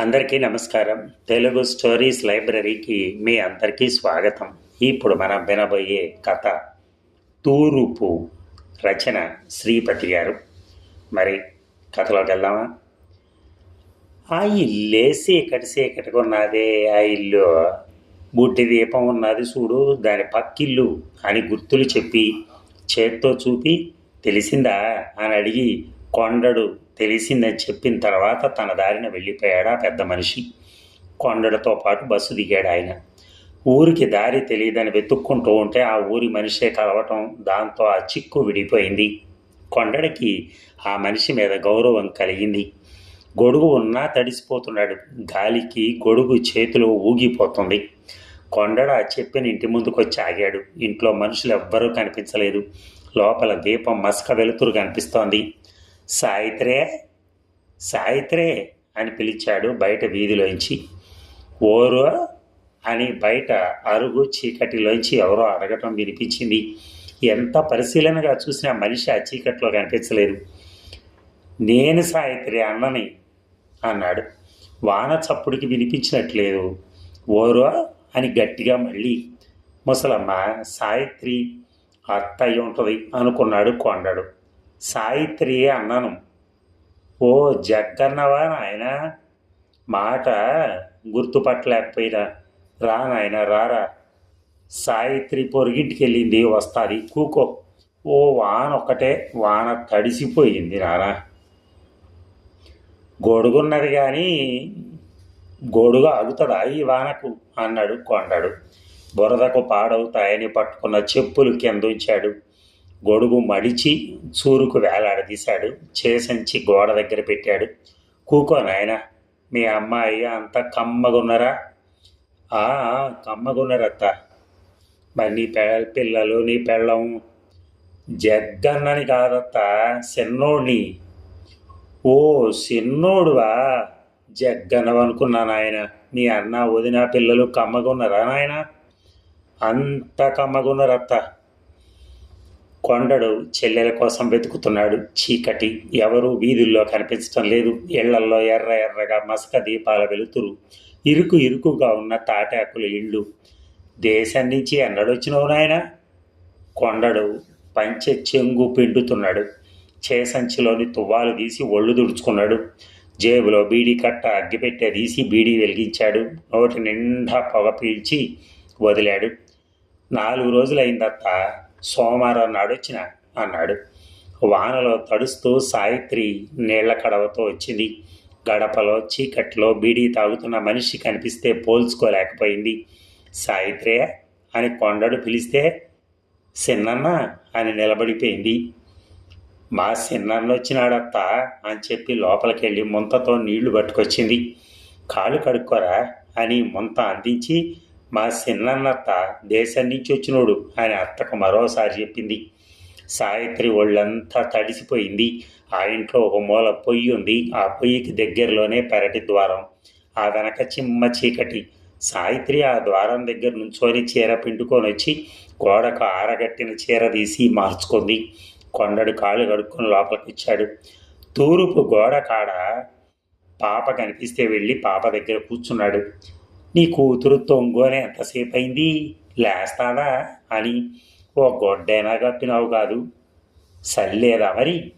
అందరికీ నమస్కారం. తెలుగు స్టోరీస్ లైబ్రరీకి మీ అందరికీ స్వాగతం. ఇప్పుడు మనం వినబోయే కథ తూరుపు రచన శ్రీపతి గారు. మరి కథలోకి వెళ్దామా? ఆ ఇల్లేసి కడిసే కట్టుకున్నదే ఆ ఇల్లు బుడ్డి దీపం ఉన్నది చూడు. దాని పక్కిల్లు అని గుర్తులు చెప్పి చేత్తో చూపి తెలిసిందా? అని అడిగి కొండడు తెలిసిందని చెప్పిన తర్వాత తన దారిన వెళ్ళిపోయాడా పెద్ద మనిషి. కొండలతో పాటు బస్సు దిగాడు ఆయన. ఊరికి దారి తెలియదని వెతుక్కుంటూ ఉంటే ఆ ఊరి మనిషే కలవటం దాంతో ఆ చిక్కు విడిపోయింది. కొండడికి ఆ మనిషి మీద గౌరవం కలిగింది. గొడుగు ఉన్నా తడిసిపోతున్నాడు. గాలికి గొడుగు చేతిలో ఊగిపోతుంది. కొండడ చెప్పిన ఇంటి ముందుకొచ్చి ఆగాడు. ఇంట్లో మనుషులు ఎవ్వరూ కనిపించలేదు. లోపల దీపం మసక వెలుతురు కనిపిస్తోంది. సాయిత్రే సాయిత్రే అని పిలిచాడు బయట వీధిలోంచి. ఓరో అని బయట అరుగు చీకటిలోంచి ఎవరో అడగటం వినిపించింది. ఎంత పరిశీలనగా చూసినా మనిషి ఆ చీకట్లో కనిపించలేదు. నేను సాయిత్రి అన్నని అన్నాడు. వాన చప్పుడికి వినిపించినట్లేదు. ఓరో అని గట్టిగా మళ్ళీ ముసలమ్మ సాయిత్రి అత్తయ్య ఉంటుంది అనుకున్నాడు కొండడు. సాయిత్రి అన్నాను. ఓ జగ్గన్నవా నాయన మాట గుర్తుపట్టలేకపోయినా. రా నాయన రారా. సాయిత్రి పొరుగింటికి వెళ్ళింది వస్తుంది కూకో. ఓ వాన ఒక్కటే వాన తడిసిపోయింది నాన్న గొడుగున్నది కానీ గొడుగు ఆగుతుందా ఈ వానకు? అన్నాడు కొండాడు. బురదకు పాడవుతాయని పట్టుకున్న చెప్పులు కింద ఉంచాడు. గొడుగు మడిచి చూరుకు వేలాడదీశాడు. చేసంచి గోడ దగ్గర పెట్టాడు. కూకో నాయన మీ అమ్మాయి అంత కమ్మగున్నరా? "ఆ, కమ్మగున్నరత్త. మరి నీ పె పిల్లలు నీ పెళ్ళం జగ్గన్నని కాదత్త చిన్నోడిని ఓ చిన్నోడువా జగ్గనవనుకున్నా నాయన మీ అన్న వదిన పిల్లలు కమ్మగున్నరా నాయన? అంత కమ్మగున్నారత్త. కొండడు చెల్లెల కోసం వెతుకుతున్నాడు. చీకటి ఎవరూ వీధుల్లో కనిపించటం లేదు. ఇళ్ళల్లో ఎర్ర ఎర్రగా మసక దీపాల వెలుతురు. ఇరుకు ఇరుకుగా ఉన్న తాటాకుల ఇళ్ళు. దేశం నుంచి ఎన్నడొచ్చినవు నాయన? కొండడు పంచె చెంగు పిండుతున్నాడు. చేసంచిలోని తువ్వాలు తీసి ఒళ్ళు దుడుచుకున్నాడు. జేబులో బీడీ కట్ట అగ్గిపెట్టె తీసి బీడీ వెలిగించాడు. నోటి నిండా పొగ పీల్చి వదిలాడు. నాలుగు రోజులైందత్త. సోమవారం నాడు వచ్చిన అన్నాడు వానలో తడుస్తూ సాయిత్రి నీళ్ళ కడవతో వచ్చింది. గడపలో చీకట్లో బీడీ తాగుతున్న మనిషి కనిపిస్తే పోల్చుకోలేకపోయింది. సాయిత్రే అని కొండడు పిలిస్తే సిన్నన్న అని నిలబడిపోయింది. మా సిన్నన్న వచ్చినాడత్త అని చెప్పి లోపలికెళ్ళి ముంతతో నీళ్ళు పట్టుకొచ్చింది. కాళ్ళు కడుక్కోరా అని ముంత అందించి మా సిన్నన్నత్త దేశం నుంచి వచ్చినోడు అని అత్తకు మరోసారి చెప్పింది. సావిత్రి ఒళ్ళంతా తడిసిపోయింది. ఆ ఇంట్లో ఒక మూల పొయ్యి ఉంది. ఆ పొయ్యికి దగ్గరలోనే పెరటి ద్వారం. ఆ వెనక చిమ్మ చీకటి. సావిత్రి ఆ ద్వారం దగ్గర నుంచొని చీర పిండుకొని వచ్చి గోడకు ఆరగట్టిన చీర తీసి మార్చుకుంది. కొండడు కాళ్ళు కడుక్కొని లోపలికి వచ్చాడు. తూర్పు గోడ కాడ పాప కనిపిస్తే వెళ్ళి పాప దగ్గర కూర్చున్నాడు. నీ కూతురు తొంగోనే ఎంతసేపు అయింది లేస్తాడా అని. ఓ గొడ్డైనా కప్పినావు కాదు. సల్లేదా మరి?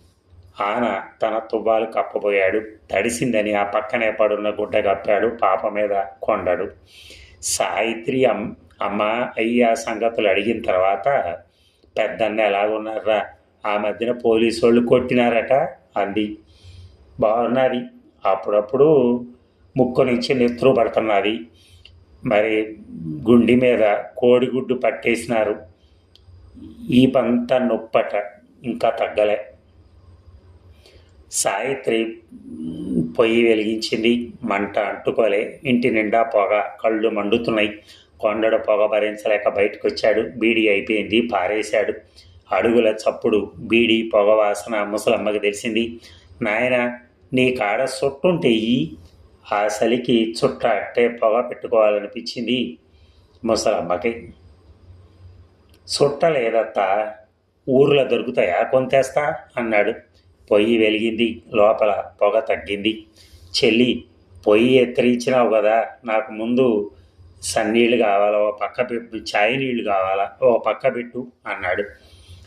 ఆన తన తువ్వాలు కప్పబోయాడు. తడిసిందని ఆ పక్కనే పడున్న గుడ్డ కప్పాడు పాప మీద కొండడు. సాయిత్రి అమ్ అమ్మ అయ్యా సంగతులు అడిగిన తర్వాత పెద్దన్న ఎలాగున్నారా ఆ మధ్యన పోలీసు వాళ్ళు కొట్టినారట అంది. బాగున్నది. అప్పుడప్పుడు ముక్కు నుంచి నెత్తురు పడుతున్నది మరి గుండి మీద కోడిగుడ్డు పట్టేసినారు. ఈ పంత నొప్పట ఇంకా తగ్గలే. సాయిత్రి పొయ్యి వెలిగించింది మంట అంటుకోలే. ఇంటి నిండా పొగ కళ్ళు మండుతున్నాయి. కొండడు పొగ భరించలేక బయటకు వచ్చాడు బీడీ అయిపోయింది పారేశాడు. అడుగుల చప్పుడు బీడీ పొగ వాసన ముసలమ్మకి తెలిసింది. నాయన నీ కాడ సొట్టుంటే ఈ ఆ చలికి చుట్ట అట్టే పొగ పెట్టుకోవాలనిపించింది ముసలమ్మకి. చుట్ట లేదత్తా ఊర్లో దొరుకుతాయా? కొంతేస్తా అన్నాడు. పొయ్యి వెలిగింది లోపల పొగ తగ్గింది. చెల్లి పొయ్యి ఎత్తిరించినావు కదా నాకు ముందు సన్నీళ్ళు కావాలా ఓ పక్క పెట్టు చాయ్ నీళ్ళు కావాలా ఓ పక్క పెట్టు అన్నాడు.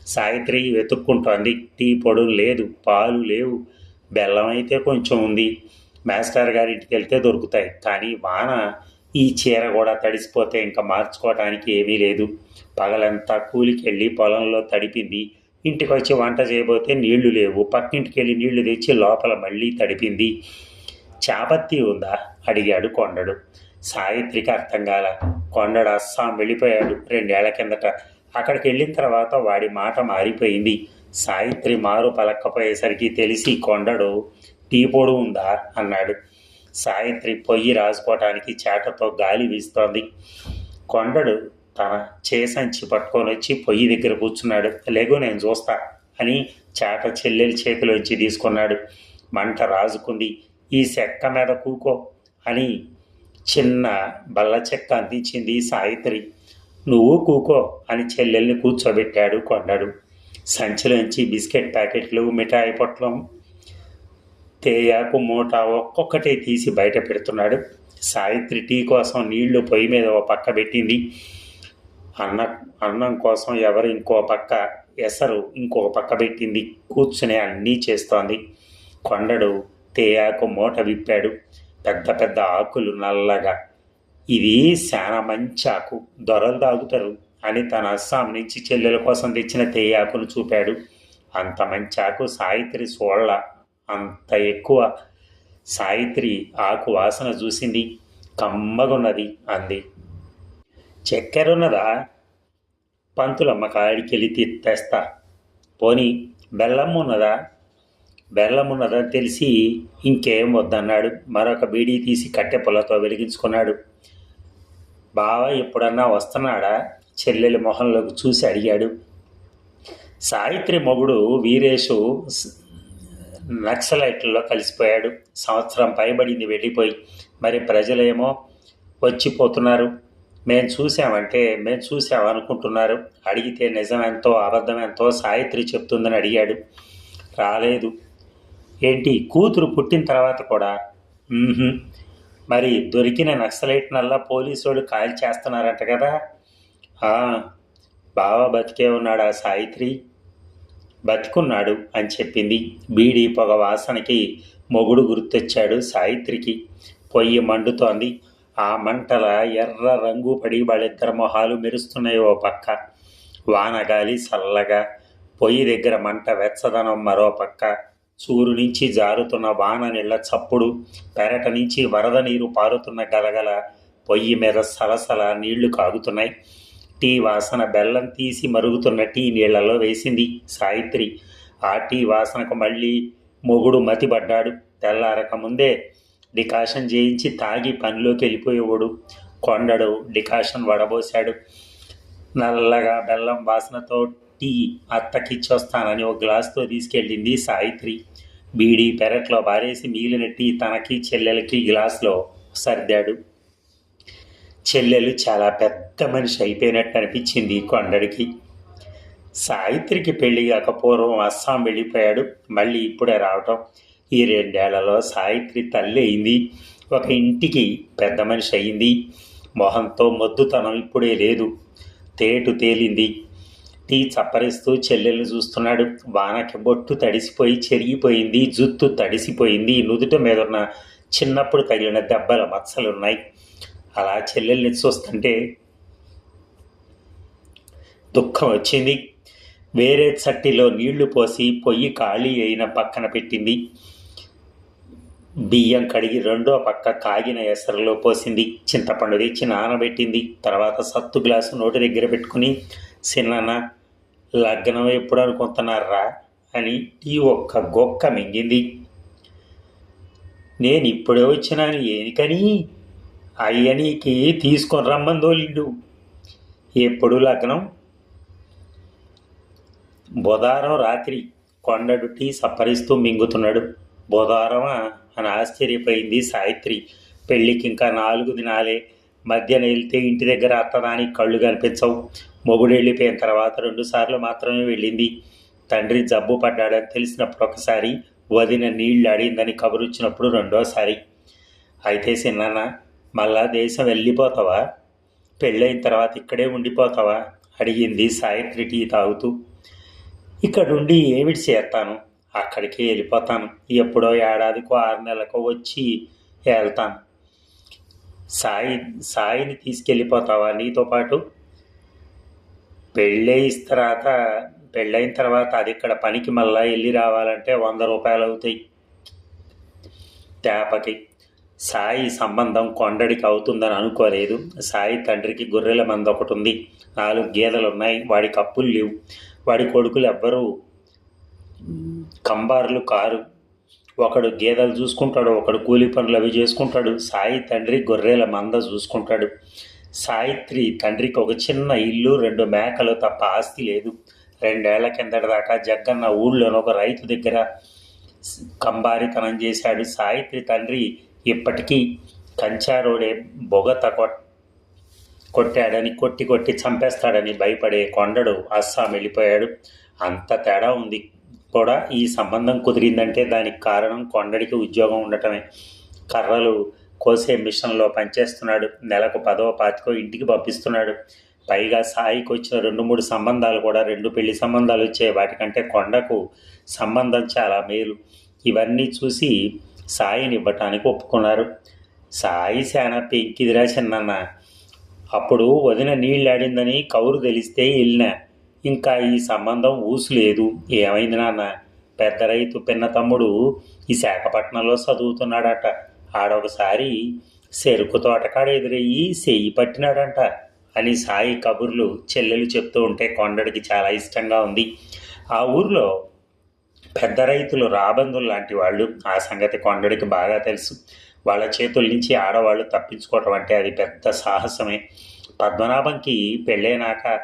సావిత్రి వెతుక్కుంటోంది. టీ పొడులు లేదు పాలు లేవు బెల్లం అయితే కొంచెం ఉంది. మాస్టర్ గారింటికి వెళ్తే దొరుకుతాయి. కానీ వాన ఈ చీర కూడా తడిసిపోతే ఇంకా మార్చుకోవడానికి ఏమీ లేదు. పగలంతా కూలికి వెళ్ళి పొలంలో తడిపింది. ఇంటికి వచ్చి వంట చేయబోతే నీళ్ళు లేవు. పక్కింటికి వెళ్ళి నీళ్ళు తెచ్చి లోపల మళ్ళీ తడిపింది. చాపత్తి ఉందా? అడిగాడు కొండడు. సావిత్రికి అర్థం కాల. కొండడు అస్సాం వెళ్ళిపోయాడు రెండేళ్ళ కిందట. అక్కడికి వెళ్ళిన తర్వాత వాడి మాట మారిపోయింది. సావిత్రి మారు పలక్కపోయేసరికి తెలిసి కొండడు టీ పొడు ఉందా? అన్నాడు. సావిత్రి పొయ్యి రాసుకోవటానికి చేటతో గాలి వీస్తోంది. కొండడు తన చేసంచి పట్టుకొని వచ్చి పొయ్యి దగ్గర కూర్చున్నాడు. లేగో నేను చూస్తా అని చేట చెల్లెలి చేతిలోంచి తీసుకున్నాడు. మంట రాజుకుంది. ఈ చెక్క మీద కూకో అని చిన్న బల్ల చెక్క అందించింది సావిత్రి. నువ్వు కూకో అని చెల్లెల్ని కూర్చోబెట్టాడు కొండడు. సంచిలోంచి బిస్కెట్ ప్యాకెట్లు మిఠాయి పొట్లం తేయాకు మూట ఒక్కొక్కటే తీసి బయట పెడుతున్నాడు. సావిత్రి టీ కోసం నీళ్ళు పొయ్యి మీద ఓ పక్క పెట్టింది. అన్న అన్నం కోసం ఎవరు ఇంకో పక్క ఎసరు ఇంకో పక్క పెట్టింది. కూర్చునే అన్నీ చేస్తోంది. కొండడు తేయాకు మూట విప్పాడు. పెద్ద పెద్ద ఆకులు నల్లగా. ఇది చాలా మంచి ఆకు. దొరలు తాగుతారు అని తన అస్సాం నుంచి చెల్లెల కోసం తెచ్చిన తేయాకును చూపాడు. అంత మంచి ఆకు సావిత్రి సోళ్ళ అంత ఎక్కువ సావిత్రి ఆకు వాసన చూసింది కమ్మగున్నది అంది. చక్కెరున్నదా? పంతులమ్మ కాడికి వెళ్ళి తీ- తెస్తా పోని బెల్లం ఉన్నదా బెల్లం ఉన్నదని తెలిసి ఇంకేం వద్దన్నాడు. మరొక బీడీ తీసి కట్టె పొలతో వెలిగించుకున్నాడు. బావ ఎప్పుడన్నా వస్తున్నాడా? చెల్లెలి మొహంలోకి చూసి అడిగాడు. సావిత్రి మొగుడు వీరేషు నక్సలైట్లలో కలిసిపోయాడు. సంవత్సరం పైబడింది వెళ్ళిపోయి. మరి ప్రజలేమో వచ్చిపోతున్నారు. మేము చూసామంటే మేము చూసామనుకుంటున్నారు. అడిగితే నిజమెంతో అబద్ధమెంతో సావిత్రి చెప్తుందని అడిగాడు. రాలేదు. ఏంటి? కూతురు పుట్టిన తర్వాత కూడా? మరి దొరికిన నక్సలైట్ నల్లా పోలీసు వాళ్ళు కాల్ చేస్తున్నారంట కదా? బావా బావ బతికే ఉన్నాడా సావిత్రి? బతికున్నాడు అని చెప్పింది. బీడీ పొగ వాసనకి మొగుడు గుర్తొచ్చాడు సావిత్రికి. పొయ్యి మండుతోంది. ఆ మంటల ఎర్ర రంగు పడి వాళ్ళిద్దరి మొహాలు మెరుస్తున్నాయి ఓ పక్క. వానగాలి చల్లగా పొయ్యి దగ్గర మంట వెచ్చదనం మరో పక్క. చూరు నుంచి జారుతున్న వాన నీళ్ళ చప్పుడు పెరట నుంచి వరద నీరు పారుతున్న గలగల పొయ్యి మీద సలసల నీళ్ళు కాగుతున్నాయి. టీ వాసన బెల్లం తీసి మరుగుతున్న టీ నీళ్ళలో వేసింది సావిత్రి. ఆ టీ వాసనకు మళ్ళీ మొగుడు మతిపడ్డాడు. తెల్లారక ముందే డికాషన్ చేయించి తాగి పనిలోకి వెళ్ళిపోయేవాడు. కొండడు డికాషన్ వడబోశాడు. నల్లగా బెల్లం వాసనతో టీ అత్తకిచ్చొస్తానని ఒక గ్లాస్తో తీసుకెళ్ళింది సావిత్రి. బీడీ పెరట్లో బారేసి మిగిలిన టీ తనకి చెల్లెలకి గ్లాసులో సర్దాడు. చెల్లెలు చాలా పెద్ద మనిషి అయిపోయినట్టు అనిపించింది కొండడికి. సావిత్రికి పెళ్ళి కాక పూర్వం అస్సాం వెళ్ళిపోయాడు. మళ్ళీ ఇప్పుడే రావటం. ఈ రెండేళ్ళలో సావిత్రి తల్లి అయింది. ఒక ఇంటికి పెద్ద మనిషి అయింది. మొహంతో మొద్దుతనం ఇప్పుడే లేదు. తేటు తేలింది. టీ చప్పరిస్తూ చెల్లెల్ని చూస్తున్నాడు. వానకి బొట్టు తడిసిపోయి చెరిగిపోయింది. జుత్తు తడిసిపోయింది. నుదుట మీద ఉన్న చిన్నప్పుడు తగిలిన దెబ్బల మచ్చలున్నాయి. అలా చెల్లెల్ని చూస్తుంటే దుఃఖం వచ్చింది. వేరే చట్టిలో నీళ్ళు పోసి పొయ్యి ఖాళీ అయిన పక్కన పెట్టింది. బియ్యం కడిగి రెండో పక్క కాగిన ఎసరులో పోసింది. చింతపండు తెచ్చి నానబెట్టింది. తర్వాత సత్తు గ్లాసు నోటి దగ్గర పెట్టుకుని చిన్న లగ్నం ఎప్పుడు అనుకుంటున్నారా? అని ఈ ఒక్క గొక్క మింగింది. నేను ఇప్పుడే వచ్చినాను ఏనికని? అయ్యనీకి తీసుకొని రమ్మని తోలిండు. ఎప్పుడు లగ్నం? బుధారం రాత్రి కొండడు టీ సప్పరిస్తూ మింగుతున్నాడు. బుధారమా? అని ఆశ్చర్యపోయింది సావిత్రి. పెళ్ళికి ఇంకా నాలుగు దినాలే. మధ్యన వెళ్తే ఇంటి దగ్గర అత్తదానికి కళ్ళు కనిపించవు. మొగుడు వెళ్ళిపోయిన తర్వాత రెండు సార్లు మాత్రమే వెళ్ళింది. తండ్రి జబ్బు పడ్డాడని తెలిసినప్పుడు ఒకసారి వదిన నీళ్ళు అడిందని కబురుచ్చినప్పుడు రెండోసారి. అయితే చిన్నాన్న మళ్ళా దేశం వెళ్ళిపోతావా? పెళ్ళైన తర్వాత ఇక్కడే ఉండిపోతావా? అడిగింది సాయిత్రి టీ తాగుతూ. ఇక్కడుండి ఏమిటి చేస్తాను? అక్కడికి వెళ్ళిపోతాను. ఎప్పుడో ఏడాదికో ఆరు నెలలకో వచ్చి వెళ్తాను సాయి సాయిని తీసుకెళ్ళిపోతావా నీతో పాటు? పెళ్ళయిన తర్వాత పెళ్ళైన తర్వాత అది ఇక్కడ పనికి మళ్ళా వెళ్ళి రావాలంటే వంద రూపాయలు అవుతాయి తేపకి సాయి సంబంధం కొండడికి అవుతుందని అనుకోలేదు. సాయి తండ్రికి గొర్రెల మంద ఒకటి ఉంది నాలుగు గేదెలు ఉన్నాయి వాడికి అప్పులు లేవు. వాడి కొడుకులు ఎవ్వరూ కంబార్లు కారు. ఒకడు గేదెలు చూసుకుంటాడు. ఒకడు కూలి పనులు అవి చేసుకుంటాడు. సాయి తండ్రి గొర్రెల మంద చూసుకుంటాడు. సాయిత్రి తండ్రికి ఒక చిన్న ఇల్లు రెండు మేకలు తప్ప ఆస్తి లేదు. రెండేళ్ళ కిందటి దాకా జగ్గన్న ఊళ్ళోని ఒక రైతు దగ్గర కంబారితనం చేశాడు. సాయిత్రి తండ్రి ఇప్పటికీ కంచారోడే బొగత కొట్టాడని కొట్టి కొట్టి చంపేస్తాడని భయపడే కొండడు అస్సాం వెళ్ళిపోయాడు. అంత తేడా ఉంది కూడా ఈ సంబంధం కుదిరిందంటే దానికి కారణం కొండడికి ఉద్యోగం ఉండటమే. కర్రలు కోసే మిషన్లో పనిచేస్తున్నాడు. నెలకు పదో పాతికో ఇంటికి పంపిస్తున్నాడు. పైగా సాయికి వచ్చిన రెండు మూడు సంబంధాలు కూడా రెండు పెళ్ళి సంబంధాలు వచ్చే వాటికంటే కొండకు సంబంధం చాలా మేలు. ఇవన్నీ చూసి సాయినివ్వటానికి ఒప్పుకున్నారు. సాయి సేన పెంకిదిరా చిన్నన్న అప్పుడు వదిన నీళ్ళాడిందని కౌరు తెలిస్తే వెళ్ళిన ఇంకా ఈ సంబంధం ఊసు లేదు ఏమైంది నాన్న? పెద్ద రైతు పిన్న తమ్ముడు ఈ శాఖపట్నంలో చదువుతున్నాడట. ఆడొకసారి చెరుకు తోటకాడ ఎదురయ్యి చెయ్యి పట్టినాడంట అని సాయి కబుర్లు చెల్లెలు చెప్తూ ఉంటే కొండడికి చాలా ఇష్టంగా ఉంది. ఆ ఊర్లో పెద్ద రైతులు రాబందులు లాంటి వాళ్ళు ఆ సంగతి కొండడికి బాగా తెలుసు. వాళ్ళ చేతుల నుంచి ఆడవాళ్ళు తప్పించుకోవటం అంటే అది పెద్ద సాహసమే. పద్మనాభంకి పెళ్ళైనాక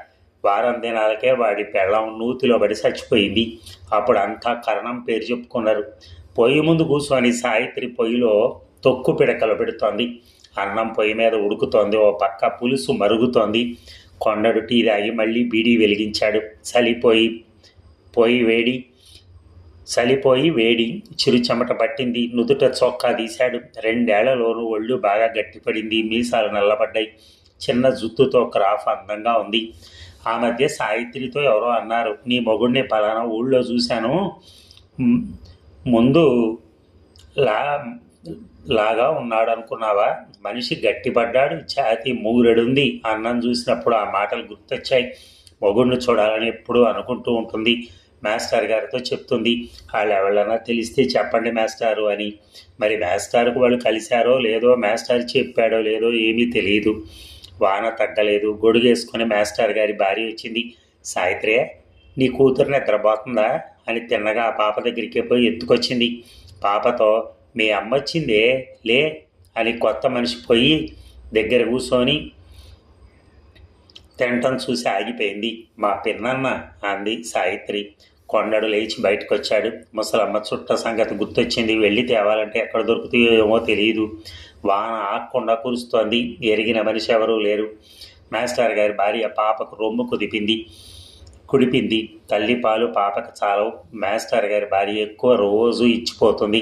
వారం దినాలకే వాడి పెళ్ళం నూతిలో పడి చచ్చిపోయింది. అప్పుడు అంతా కరణం పేరు చెప్పుకున్నారు. పొయ్యి ముందు కూర్చొని సాయిత్రి పొయ్యిలో తొక్కు పిడకలు పెడుతోంది. అన్నం పొయ్యి మీద ఉడుకుతోంది. ఓ పక్క పులుసు మరుగుతోంది. కొండడు టీ తాగి మళ్ళీ బీడీ వెలిగించాడు. చలిపోయి పొయ్యి వేడి చలిపోయి వేడి చిరు చెమట పట్టింది. నుదుట చొక్కా తీశాడు. రెండేళ్ళలోనూ ఒళ్ళు బాగా గట్టిపడింది. మీసాలు నల్లబడ్డాయి. చిన్న జుత్తుతో క్రాఫ్ అందంగా ఉంది. ఆ మధ్య సావిత్రితో ఎవరో అన్నారు. నీ మొగుడిని పలానా ఊళ్ళో చూశాను. ముందు లా లాగా ఉన్నాడు అనుకున్నావా? మనిషి గట్టిపడ్డాడు. ఛాతి మూరెడుంది. అన్నం చూసినప్పుడు ఆ మాటలు గుర్తొచ్చాయి. మొగుడిని చూడాలని ఎప్పుడూ అనుకుంటూ ఉంటుంది. మాస్టర్ గారితో చెప్తుంది. వాళ్ళు ఎవరైనా తెలిస్తే చెప్పండి మాస్టారు అని. మరి మాస్టర్కు వాళ్ళు కలిశారో లేదో మాస్టర్ చెప్పాడో లేదో ఏమీ తెలియదు వాన తగ్గలేదు. గొడుగేసుకుని మాస్టర్ గారి భార్య వచ్చింది. సాయిత్రే నీ కూతురు నిద్రపోతుందా? అని తిన్నగా ఆ పాప దగ్గరికి పోయి ఎత్తుకొచ్చింది. పాపతో మీ అమ్మ వచ్చిందే? లే అని కొత్త మనిషి పోయి దగ్గర కూర్చొని తినటం చూసి ఆగిపోయింది. మా పిన్నన్న అంది సాయిత్రి కొండడు లేచి బయటకు వచ్చాడు ముసలమ్మ చుట్ట సంగతి గుర్తొచ్చింది. వెళ్ళి తేవాలంటే ఎక్కడ దొరుకుతాయో ఏమో తెలియదు వాన ఆకుండా కురుస్తోంది. ఎరిగిన మనిషి ఎవరూ లేరు. మాస్టర్ గారి భార్య పాపకు రొమ్ము కుదిపింది కుడిపింది. తల్లి పాలు పాపకు చాలవు. మాస్టర్ గారి భార్య ఎక్కువ రోజు ఇచ్చిపోతుంది.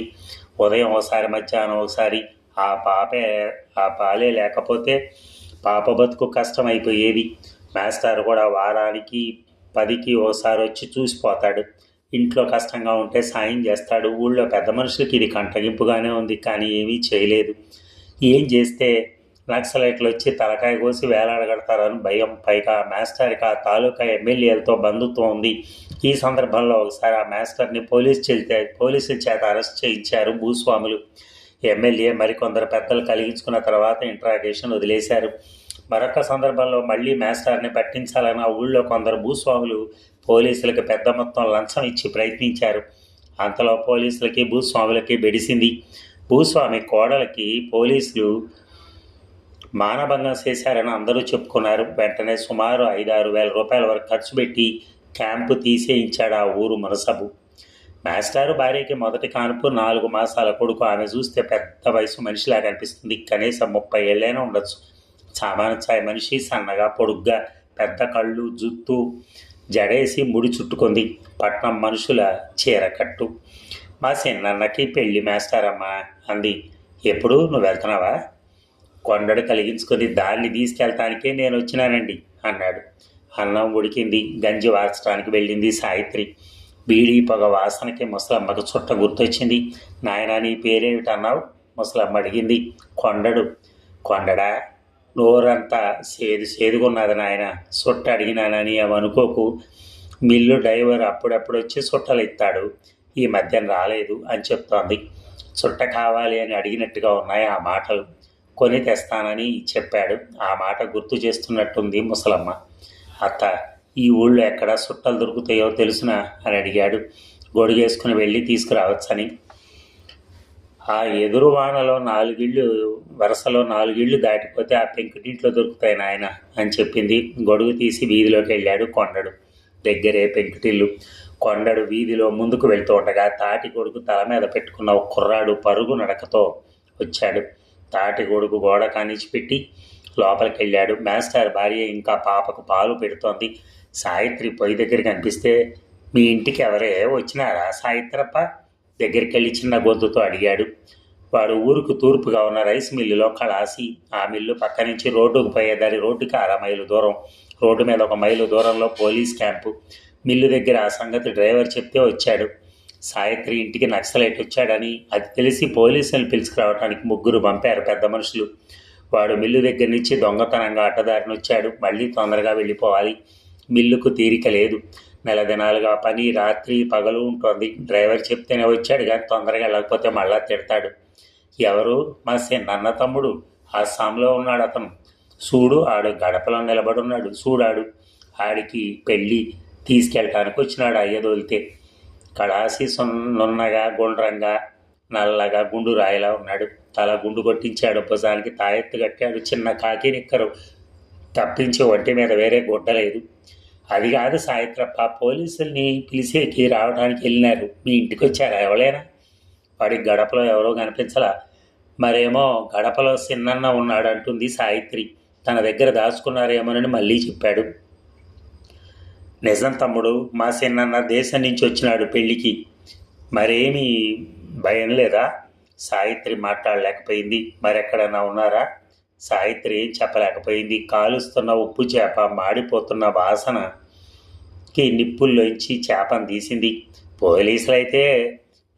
ఉదయం ఒకసారి మధ్యాహ్నం ఒకసారి ఆ పాపే ఆ పాలే లేకపోతే పాప బతుకు కష్టమైపోయేది. మాస్టర్ కూడా వారానికి పదికి ఓసారి వచ్చి చూసిపోతాడు. ఇంట్లో కష్టంగా ఉంటే సాయం చేస్తాడు. ఊళ్ళో పెద్ద మనుషులకి ఇది కంటగింపుగానే ఉంది కానీ ఏమీ చేయలేదు. ఏం చేస్తే నక్సలైట్లు వచ్చి తలకాయ కోసి వేలాడగడతారని భయం. పైగా మాస్టర్కి ఆ తాలూకా ఎమ్మెల్యేలతో బంధుత్వం ఉంది. ఈ సందర్భంలో ఒకసారి ఆ మాస్టర్ని పోలీసు చెల్తే పోలీసుల చేత అరెస్ట్ చేయించారు భూస్వాములు. ఎమ్మెల్యే మరికొందరు పెద్దలు కలిగించుకున్న తర్వాత ఇంట్రాగేషన్ వదిలేశారు. మరొక సందర్భంలో మళ్ళీ మాస్టర్ని పట్టించాలని ఆ ఊళ్ళో కొందరు భూస్వాములు పోలీసులకు పెద్ద మొత్తం లంచం ఇచ్చి ప్రయత్నించారు. అంతలో పోలీసులకి భూస్వాములకి బెడిసింది. భూస్వామి కోడలకి పోలీసులు మానభంగం చేశారని అందరూ చెప్పుకున్నారు. వెంటనే సుమారు ఐదారు వేల రూపాయల వరకు ఖర్చు పెట్టి క్యాంపు తీసేయించాడు ఆ ఊరు మనసబు. మాస్టారు భార్యకి మొదటి కానుపు నాలుగు మాసాల కొడుకు. ఆమె చూస్తే పెద్ద వయసు మనిషిలా కనిపిస్తుంది కనీసం ముప్పై ఏళ్ళైనా ఉండొచ్చు. సామాను చాయ్ మనిషి సన్నగా పొడుగ్గా పెద్ద కళ్ళు జుత్తు జడేసి ముడి చుట్టుకుంది. పట్నం మనుషుల చీరకట్టు మా చిన్నన్నకి పెళ్ళి మేస్తారమ్మా అంది. ఎప్పుడు? నువ్వు వెళ్తున్నావా? కొండడు కలిగించుకొని దాన్ని తీసుకెళ్తానికే నేను వచ్చినానండి అన్నాడు. అన్నం ఉడికింది. గంజి వార్చడానికి వెళ్ళింది సావిత్రి. బీడీ పొగ వాసనకి ముసలమ్మకు చుట్ట గుర్తొచ్చింది. నాయన నీ పేరేమిటన్నావు? ముసలమ్మ అడిగింది. కొండడు. కొండడా? నోరంతా సేదు సేదుకున్నది నాయన. సుట్ట అడిగినానని అనుకోకు. మిల్లు డ్రైవర్ అప్పుడప్పుడు వచ్చి సుట్టలు ఇస్తాడు ఈ మధ్యన రాలేదు అని చెప్తోంది. చుట్ట కావాలి అని అడిగినట్టుగా ఉన్నాయి ఆ మాటలు. కొని తెస్తానని చెప్పాడు. ఆ మాట గుర్తు చేస్తున్నట్టుంది ముసలమ్మ. అత్త ఈ ఊళ్ళో ఎక్కడ చుట్టలు దొరుకుతాయో తెలుసునా? అని అడిగాడు. గొడుగేసుకుని వెళ్ళి తీసుకురావచ్చని. ఆ ఎదురువానలో నాలుగిళ్ళు వరుసలో నాలుగిళ్ళు దాటిపోతే ఆ పెంకుటింట్లో దొరుకుతాయి నాయన అని చెప్పింది. గొడుగు తీసి వీధిలోకి వెళ్ళాడు కొండడు. దగ్గరే పెంకుటిల్లు. కొండడు వీధిలో ముందుకు వెళ్తూ ఉండగా తాటి గొడుగు తల మీద పెట్టుకున్న ఒక కుర్రాడు పరుగు నడకతో వచ్చాడు. తాటి గొడుగు గోడ కానిచ్చిపెట్టి లోపలికి వెళ్ళాడు మాస్టర్ భార్య ఇంకా పాపకు పాలు పెడుతోంది. సావిత్రి పొయ్యి దగ్గర కనిపిస్తే మీ ఇంటికి ఎవరే వచ్చినారా సాయిత్రప్ప దగ్గరికి వెళ్ళి చిన్న గొంతుతో అడిగాడు. వాడు ఊరుకు తూర్పుగా ఉన్న రైస్ మిల్లులో కళాసి ఆ మిల్లు పక్క నుంచి రోడ్డుకు పోయేదారి రోడ్డుకి అర మైలు దూరం. రోడ్డు మీద ఒక మైలు దూరంలో పోలీస్ క్యాంపు. మిల్లు దగ్గర ఆ సంగతి డ్రైవర్ చెప్తే వచ్చాడు. సాయత్రి ఇంటికి నక్సలైట్ వచ్చాడని అది తెలిసి పోలీసులను పిలుచుకురావడానికి ముగ్గురు పంపారు పెద్ద మనుషులు. వాడు మిల్లు దగ్గర నుంచి దొంగతనంగా అట్టదారిని వచ్చాడు. మళ్ళీ తొందరగా వెళ్ళిపోవాలి. మిల్లుకు తీరిక లేదు. నెల దినాలుగా పని రాత్రి పగలు ఉంటుంది. డ్రైవర్ చెప్తేనే వచ్చాడు కానీ తొందరగా వెళ్ళకపోతే మళ్ళా తిడతాడు. ఎవరు? మా నన్న తమ్ముడు. అస్సాంలో ఉన్నాడు అతను. చూడు ఆడు గడపలో నిలబడి ఉన్నాడు చూడాడు. ఆడికి పెళ్ళి తీసుకెళ్ళటానికి వచ్చినాడు అయ్యదోలితే కళాసి సున్నున్నగా గుండ్రంగా నల్లగా గుండు రాయిలా ఉన్నాడు. తల గుండు కొట్టించాడు. భుజానికి తాయెత్తు కట్టాడు. చిన్న కాకి నిక్కరు. తప్పించి ఒంటి మీద వేరే గుడ్డ లేదు. అది కాదు సాయిత్రప్ప పోలీసుల్ని పిలిచేకి రావడానికి వెళ్ళినారు. మీ ఇంటికి వచ్చారా? ఎవరైనా వాడి గడపలో ఎవరో కనిపించలా. మరేమో గడపలో సిన్నన్న ఉన్నాడు అంటుంది సాయిత్రి తన దగ్గర దాచుకున్నారేమోనని మళ్ళీ చెప్పాడు. నిజం తమ్ముడు మా సిన్నన్న దేశం నుంచి వచ్చినాడు పెళ్ళికి. మరేమీ భయం లేదా? సాయిత్రి మాట్లాడలేకపోయింది. మరెక్కడన్నా ఉన్నారా? సావిత్రి ఏం చెప్పలేకపోయింది. కాలుస్తున్న ఉప్పు చేప మాడిపోతున్న వాసనకి నిప్పుల్లోంచి చేపను తీసింది. పోలీసులు అయితే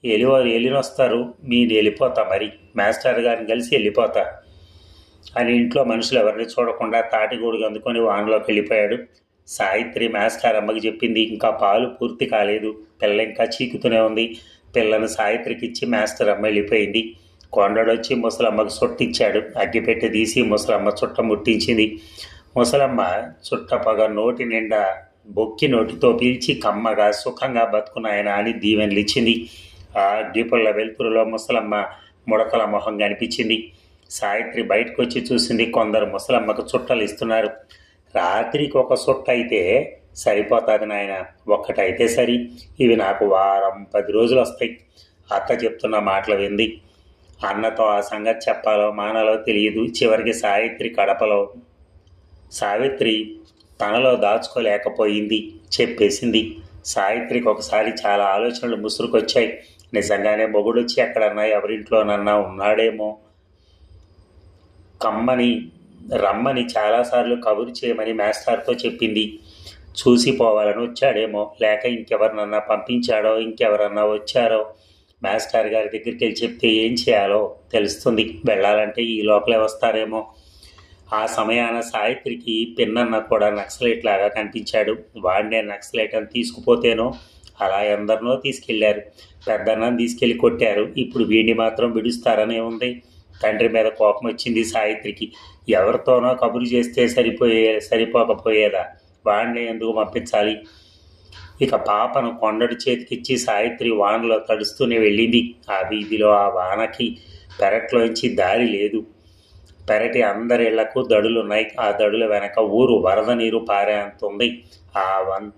ఎలివారు వెళ్ళినొస్తారు మీరు వెళ్ళిపోతా మరి. మాస్టర్ గారిని కలిసి వెళ్ళిపోతా అని ఇంట్లో మనుషులు ఎవరిని చూడకుండా తాటిగూడికి అందుకొని వానలోకి వెళ్ళిపోయాడు. సావిత్రి మాస్టర్ అమ్మకి చెప్పింది ఇంకా పాలు పూర్తి కాలేదు. పిల్ల ఇంకా చీకుతూనే ఉంది. పిల్లను సాయిత్రికి ఇచ్చి మాస్టర్ అమ్మ వెళ్ళిపోయింది. కొండడొచ్చి ముసలమ్మకు సొట్టిచ్చాడు. అగ్గిపెట్టి తీసి ముసలమ్మ చుట్ట ముట్టించింది. ముసలమ్మ చుట్ట పగ నోటి నిండా బొక్కి నోటితో పీల్చి కమ్మగా సుఖంగా బతుకున్నాయన అని దీవెనలు ఇచ్చింది ఆ అగ్గిపుల్ల వెలుతురులో ముసలమ్మ ముడకల మొహం కనిపించింది. సావిత్రి బయటకు వచ్చి చూసింది కొందరు ముసలమ్మకు చుట్టలు ఇస్తున్నారు. రాత్రికి ఒక చుట్ట అయితే సరిపోతుంది నాయన ఒక్కటైతే సరి. ఇవి నాకు వారం పది రోజులు వస్తాయి అత్త చెప్తున్న మాటలు వింది. అన్నతో ఆ సంగతి చెప్పాలో మానాలో తెలియదు. చివరికి సావిత్రి కడపలో సావిత్రి తనలో దాచుకోలేకపోయింది చెప్పేసింది. సావిత్రికి ఒకసారి చాలా ఆలోచనలు ముసురుకొచ్చాయి. నిజంగానే మొగుడొచ్చి ఎక్కడన్నా ఎవరింట్లోనన్నా ఉన్నాడేమో? కమ్మని రమ్మని చాలాసార్లు కబురు చేయమని మేస్తార్తో చెప్పింది. చూసిపోవాలని వచ్చాడేమో లేక ఇంకెవరినన్నా పంపించాడో ఇంకెవరన్నా వచ్చారో మాస్టర్ గారి దగ్గరికి వెళ్ళి చెప్తే ఏం చేయాలో తెలుస్తుంది. వెళ్ళాలంటే ఈ లోపలే వస్తారేమో. ఆ సమయాన సావిత్రికి పిన్నన్న కూడా నక్సలైట్ లాగా కనిపించాడు. వాడినే నక్సలైట్ అని తీసుకుపోతేనో అలా ఎందరినో తీసుకెళ్ళారు పెద్దన్నని తీసుకెళ్ళి కొట్టారు. ఇప్పుడు వీడిని మాత్రం విడుస్తారనే ఉంది. తండ్రి మీద కోపం వచ్చింది సావిత్రికి. ఎవరితోనో కబురు చేస్తే సరిపోయే సరిపోకపోయేదా? వాడిని ఎందుకు పంపించాలి? ఇక పాపను కొండడి చేతికిచ్చి సావిత్రి వానలో తడుస్తూనే వెళ్ళింది. ఆ వీధిలో ఆ వానకి పెరట్లోంచి దారి లేదు. పెరటి అందరి ఇళ్ళకు దడులున్నాయి. ఆ దడుల వెనక ఊరు వరద నీరు పారేంతుంది. ఉంది ఆ వన్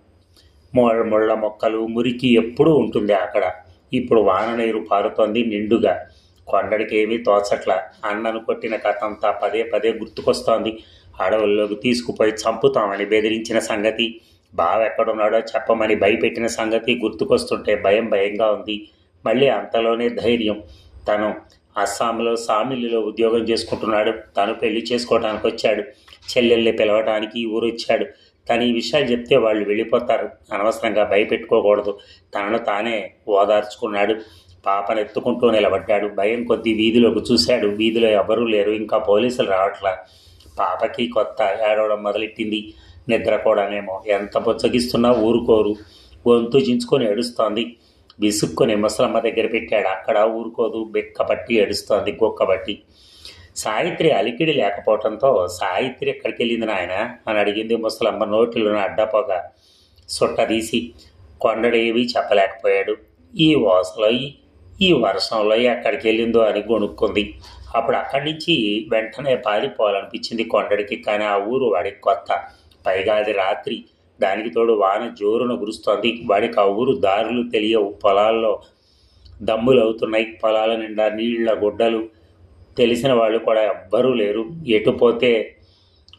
ముళ్ళ మొక్కలు మురికి ఎప్పుడూ ఉంటుంది అక్కడ. ఇప్పుడు వాన నీరు పారుతోంది నిండుగా. కొండడికి ఏమీ తోచట్ల. అన్నను కొట్టిన కథంతా పదే పదే గుర్తుకొస్తోంది. అడవుల్లోకి తీసుకుపోయి చంపుతామని బెదిరించిన సంగతి. బావ ఎక్కడున్నాడో చెప్పమని భయపెట్టిన సంగతి గుర్తుకొస్తుంటే భయం భయంగా ఉంది. మళ్ళీ అంతలోనే ధైర్యం. తను అస్సాంలో సామిలిలో ఉద్యోగం చేసుకుంటున్నాడు. తను పెళ్ళి చేసుకోవడానికి వచ్చాడు. చెల్లెల్ని పిలవడానికి ఊరు వచ్చాడు తను ఈ విషయాలు చెప్తే వాళ్ళు వెళ్ళిపోతారు. అనవసరంగా భయపెట్టుకోకూడదు. తనను తానే ఓదార్చుకున్నాడు. పాపనెత్తుకుంటూ నిలబడ్డాడు. భయం కొద్దీ వీధిలోకి చూశాడు. వీధిలో ఎవరూ లేరు. ఇంకా పోలీసులు రావట్లా. పాపకి కొత్త ఏడవడం మొదలెట్టింది. నిద్ర కూడానేమో ఎంత బుచ్చగిస్తున్నా ఊరుకోరు. గొంతు చించుకొని ఏడుస్తోంది. విసుక్కుని ముసలమ్మ దగ్గర పెట్టాడు. అక్కడ ఊరుకోదు. బెక్కబట్టి ఏడుస్తోంది గొక్కబట్టి సాయిత్రి అలికిడి లేకపోవడంతో సాయిత్రి ఎక్కడికి వెళ్ళింది నాయన? అని అడిగింది ముసలమ్మ నోటిలోని అడ్డపోగా. సుట్ట తీసి కొండడేవి చెప్పలేకపోయాడు. ఈ ఓసలో ఈ- ఈ వర్షంలో ఎక్కడికి వెళ్ళిందో అని గొణుక్కుంది. అప్పుడు అక్కడి నుంచి వెంటనే పారిపోవాలనిపించింది కొండడికి. కానీ ఆ ఊరు వాడికి కొత్త. పైగా అది రాత్రి. దానికి తోడు వాన జోరున కురుస్తోంది. వాడికి ఆ ఊరు దారులు తెలియవు. పొలాల్లో దమ్ములు అవుతున్నాయి. పొలాల నిండా నీళ్ళ గుడ్డలు. తెలిసిన వాళ్ళు కూడా ఎవ్వరూ లేరు. ఎటు పోతే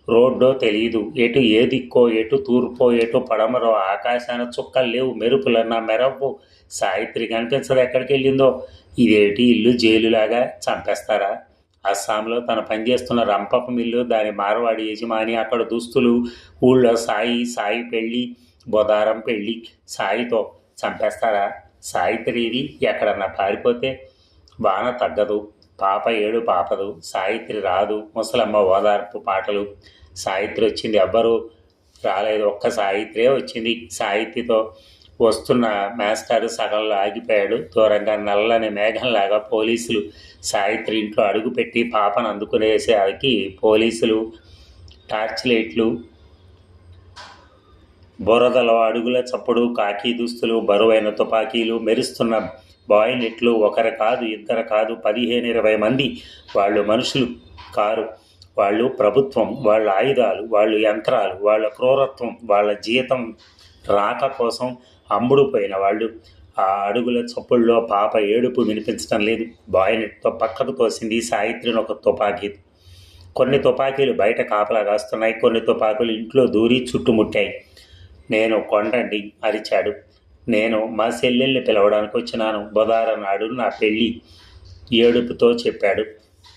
రోడ్డో తెలియదు ఎటు ఏ దిక్కో ఎటు తూర్పో ఎటు పడమరో ఆకాశాన చుక్కలు లేవు. మెరుపులన్నా మెరపు సాయిత్రి కనిపించదు ఎక్కడికి వెళ్ళిందో ఇదేటి ఇల్లు జైలులాగా చంపేస్తారా? అస్సాంలో తను పనిచేస్తున్న రంపపు మిల్లు దాని మార్వాడి యజమాని అక్కడ దుస్తులు ఊళ్ళో సాయి సాయి పెళ్ళి బొదారం పెళ్ళి సాయితో చంపేస్తారా? సాయిత్రిది ఎక్కడన్నా పారిపోతే వాన తగ్గదు పాప ఏడు పాపదు సాయిత్రి రాదు ముసలమ్మ ఓదార్పు పాటలు. సాయిత్రి వచ్చింది ఎవ్వరు రాలేదు ఒక్క సాయిత్రే వచ్చింది సాయిత్రితో వస్తున్న మాస్టర్ సగంలో ఆగిపోయాడు. దూరంగా నల్లని మేఘంలాగా పోలీసులు సాయిత్రి ఇంట్లో అడుగుపెట్టి పాపను అందుకునేసరికి పోలీసులు టార్చ్ లైట్లు బురదలో అడుగుల చప్పుడు కాకి దుస్తులు బరువైన తుపాకీలు మెరుస్తున్న బాయినెట్లు ఒకరు కాదు ఇద్దరు కాదు పదిహేను ఇరవై మంది వాళ్ళు మనుషులు కారు. వాళ్ళు ప్రభుత్వం వాళ్ళ ఆయుధాలు వాళ్ళు యంత్రాలు వాళ్ళ క్రూరత్వం వాళ్ళ జీతం రాక కోసం అమ్ముడుపోయిన వాళ్ళు ఆ అడుగుల చప్పుల్లో పాప ఏడుపు వినిపించడం లేదు. బాయ్ని పక్కకు తోసింది సాయిత్రిని ఒక తుపాకీ. కొన్ని తుపాకీలు బయట కాపలా కాస్తున్నాయి. కొన్ని తుపాకులు ఇంట్లో దూరి చుట్టుముట్టాయి. నేను కొండండి అరిచాడు. నేను మా చెల్లెల్ని పిలవడానికి వచ్చినాను. బుధార నాడు నా పెళ్ళి ఏడుపుతో చెప్పాడు.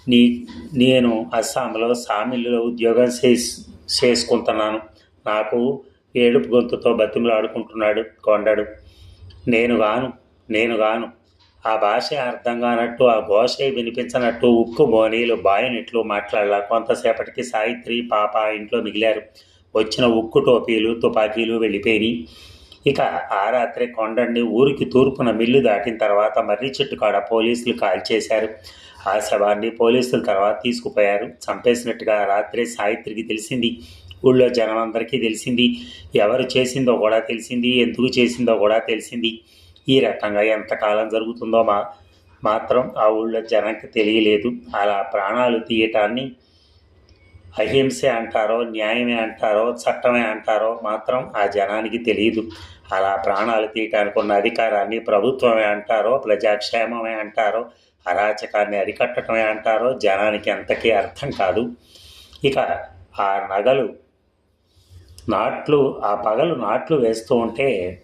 నీ నేను అస్సాంలో సామిల్లో ఉద్యోగం చేసి చేసుకుంటున్నాను. నాకు ఏడుపు గొంతుతో బతిమలాడుకుంటున్నాడు కొండడు. నేను గాను నేను గాను. ఆ భాష అర్థం కానట్టు ఆ ఘోషే వినిపించనట్టు ఉక్కు బోనీలు బాయనిట్లు మాట్లాడలా. కొంతసేపటికి సావిత్రి పాప ఇంట్లో మిగిలారు. వచ్చిన ఉక్కు టోపీలు తుపాకీలు వెళ్ళిపోయినాయి. ఇక ఆ రాత్రి కొండండి ఊరికి తూర్పున మిల్లు దాటిన తర్వాత మర్రి చెట్టు కాడ పోలీసులు కాల్చేశారు ఆ శవాన్ని పోలీసుల తర్వాత తీసుకుపోయారు. చంపేసినట్టుగా రాత్రి సావిత్రికి తెలిసింది. ఊళ్ళో జనం అందరికీ తెలిసింది. ఎవరు చేసిందో కూడా తెలిసింది. ఎందుకు చేసిందో కూడా తెలిసింది. ఈ రకంగా ఎంతకాలం జరుగుతుందో మా మాత్రం ఆ ఊళ్ళో జనానికి తెలియలేదు. అలా ప్రాణాలు తీయటాన్ని అహింసే అంటారో న్యాయమే అంటారో చట్టమే అంటారో మాత్రం ఆ జనానికి తెలియదు. అలా ప్రాణాలు తీయటానికి ఉన్న అధికారాన్ని ప్రభుత్వమే అంటారో ప్రజాక్షేమమే అంటారో అరాచకాన్ని అరికట్టడమే అంటారో జనానికి ఎంతకీ అర్థం కాదు. ఇక ఆ నగలు నాట్లు ఆ పగలు నాట్లు వేస్తూ ఉంటే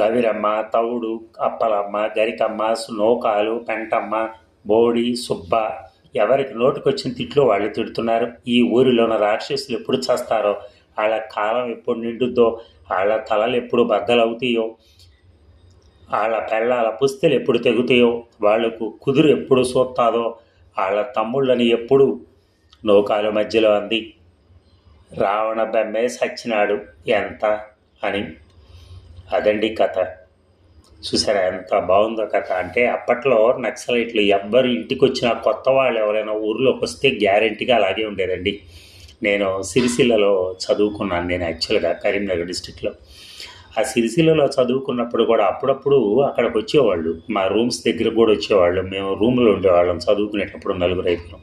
గవిరమ్మ తవుడు అప్పలమ్మ గరికమ్మ నోకాలు పెంటమ్మ బోడి సుబ్బ ఎవరికి నోటికొచ్చిన తిట్లు వాళ్ళు తిడుతున్నారు. ఈ ఊరిలోన రాక్షసులు ఎప్పుడు చేస్తారో వాళ్ళ కాలం ఎప్పుడు నిండుద్దో వాళ్ళ తలలు ఎప్పుడు బద్దలవుతాయో వాళ్ళ పెళ్ళాల పుస్తలు ఎప్పుడు తెగుతాయో వాళ్ళకు కుదురు ఎప్పుడు సోత్తాదో వాళ్ళ తమ్ముళ్ళని ఎప్పుడు నౌకాల మధ్యలో అంది. రావణ బెమ్మే సచ్చినాడు. ఎంత? అని. అదండి కథ. చూసారా ఎంత బాగుందో కథ. అంటే అప్పట్లో నక్సలైట్లు ఎవ్వరు ఇంటికి వచ్చిన కొత్త వాళ్ళు ఎవరైనా ఊర్లోకి వస్తే గ్యారెంటీగా అలాగే ఉండేదండి. నేను సిరిసిల్లలో చదువుకున్నాను నేను యాక్చువల్గా కరీంనగర్ డిస్టిక్లో ఆ సిరిసిల్లలో చదువుకున్నప్పుడు కూడా అప్పుడప్పుడు అక్కడికి వచ్చేవాళ్ళు. మా రూమ్స్ దగ్గర కూడా వచ్చేవాళ్ళు. మేము రూమ్లో ఉండేవాళ్ళం చదువుకునేటప్పుడు నలుగురు అయిపోయినాం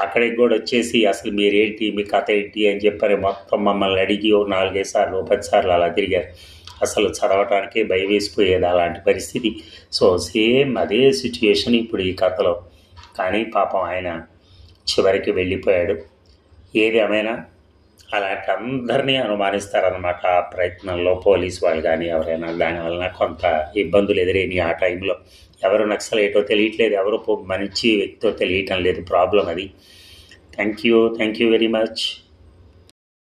అక్కడికి కూడా వచ్చేసి అసలు మీరేంటి మీ కథ ఏంటి అని చెప్పని మొత్తం మమ్మల్ని అడిగి ఓ నాలుగైదు సార్లు పది సార్లు అలా తిరిగారు. అసలు చదవటానికే భయం వేసిపోయేది అలాంటి పరిస్థితి. సో సేమ్ అదే సిచ్యుయేషన్ ఇప్పుడు ఈ కథలో. కానీ పాపం ఆయన చివరికి వెళ్ళిపోయాడు. ఏది ఏమైనా అలాంటి అందరినీ అనుమానిస్తారనమాట ఆ ప్రయత్నంలో పోలీస్ వాళ్ళు కానీ ఎవరైనా దాని వలన కొంత ఇబ్బందులు ఎదురైనాయి ఆ టైంలో. ఎవరు నక్సలైటో తెలియట్లేదు ఎవరు మంచి వ్యక్తితో తెలియటం లేదు. ప్రాబ్లం అది. Thank you thank you very much